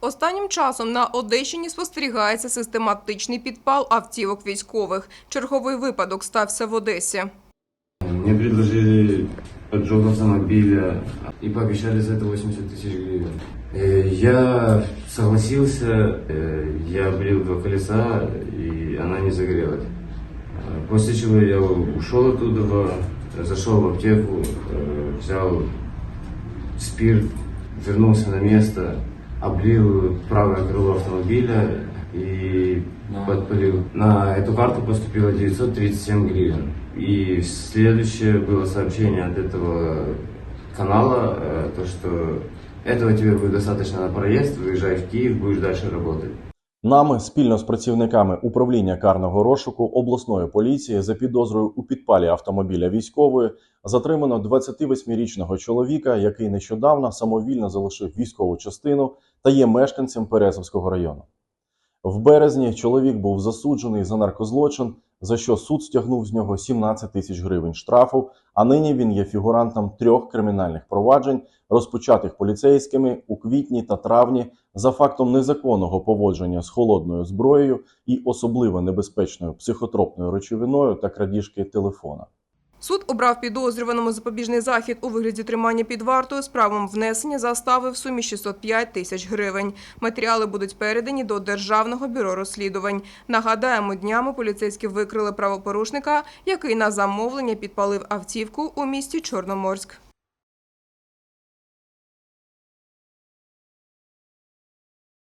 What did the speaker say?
Останнім часом на Одещині спостерігається систематичний підпал автівок військових. Черговий випадок стався в Одесі. Мне предложили поджог автомобиля и пообещали за это 80 тысяч гривен. Э, Я согласился, э, я облил два колеса, и она не загорелась. Э, После чего я ушел оттуда, зашел в аптеку, э, взял спирт, вернулся на место, Облил правое крыло автомобиля и подпалил. На эту карту поступило 937 гривен. И следующее было сообщение от этого канала, э, то что этого тебе будет достаточно на проезд, выезжай в Киев, будешь дальше работать. Нами спільно з працівниками управління карного розшуку обласної поліції за підозрою у підпалі автомобіля військової затримано 28-річного чоловіка, який нещодавно самовільно залишив військову частину та є мешканцем Пересовського району. В березні чоловік був засуджений за наркозлочин, за що суд стягнув з нього 17 тисяч гривень штрафу. А нині він є фігурантом трьох кримінальних проваджень, розпочатих поліцейськими у квітні та травні за фактом незаконного поводження з холодною зброєю і особливо небезпечною психотропною речовиною та крадіжки телефона. Суд обрав підозрюваному запобіжний захід у вигляді тримання під вартою з правом внесення застави в сумі 605 тисяч гривень. Матеріали будуть передані до Державного бюро розслідувань. Нагадаємо, днями поліцейські викрили правопорушника, який на замовлення підпалив автівку у місті Чорноморськ.